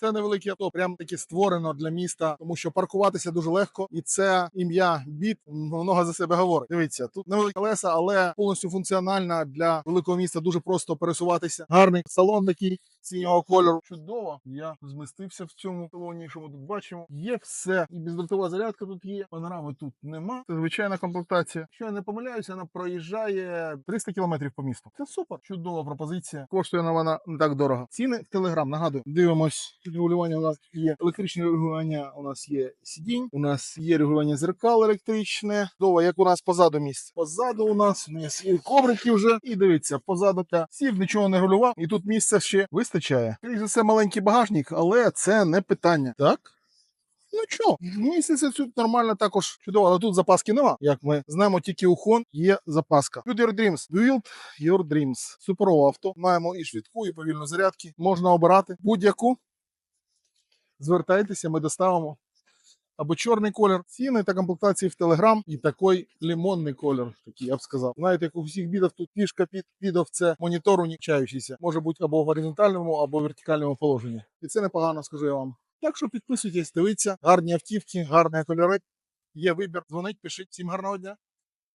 Це невелике авто, прям таки створено для міста, тому що паркуватися дуже легко, і це ім'я біт много за себе говорить. Дивіться, тут невеликі колеса, але повністю функціональна для великого міста. Дуже просто пересуватися. Гарний салон такий синього кольору. Чудово. Я змістився в цьому салоні, що ми тут бачимо. Є все. І бездротова зарядка тут є. Панорами тут нема. Це звичайна комплектація. Якщо я не помиляюся, вона проїжджає 300 км по місту. Це супер. Чудова пропозиція. Коштує на вона не так дорого. Ціни в Телеграм. Нагадую, дивимось. Регулювання у нас є електричне регулювання. У нас є сидінь. У нас є регулювання зеркал електричне. Чудово, як у нас позаду місце. Позаду у нас у нас є коврики вже. І дивіться, позаду та сів, нічого не регулював. І тут місця ще вистачає. Скоріше за все маленький багажник, але це не питання. Так? Ну що, місяця тут нормально також чудово, але тут запаски нема. Як ми знаємо, тільки у Хон є запаска. Build your dreams. Build your dreams. Суперове авто. Маємо і швидку, і повільну зарядки. Можна обирати будь-яку. Звертайтеся, ми доставимо. Або чорний колір, ціни та комплектації в Телеграм, і такий лимонний колір, такий я б сказав. Знаєте, як у всіх бідах тут фішка під бідов це монітор унічаючийся. Може бути або в горизонтальному, або в вертикальному положенні. І це непогано, скажу я вам. Так що підписуйтесь, дивіться, гарні автівки, гарні кольори. Є вибір. Дзвонить, пишіть. Всім гарного дня.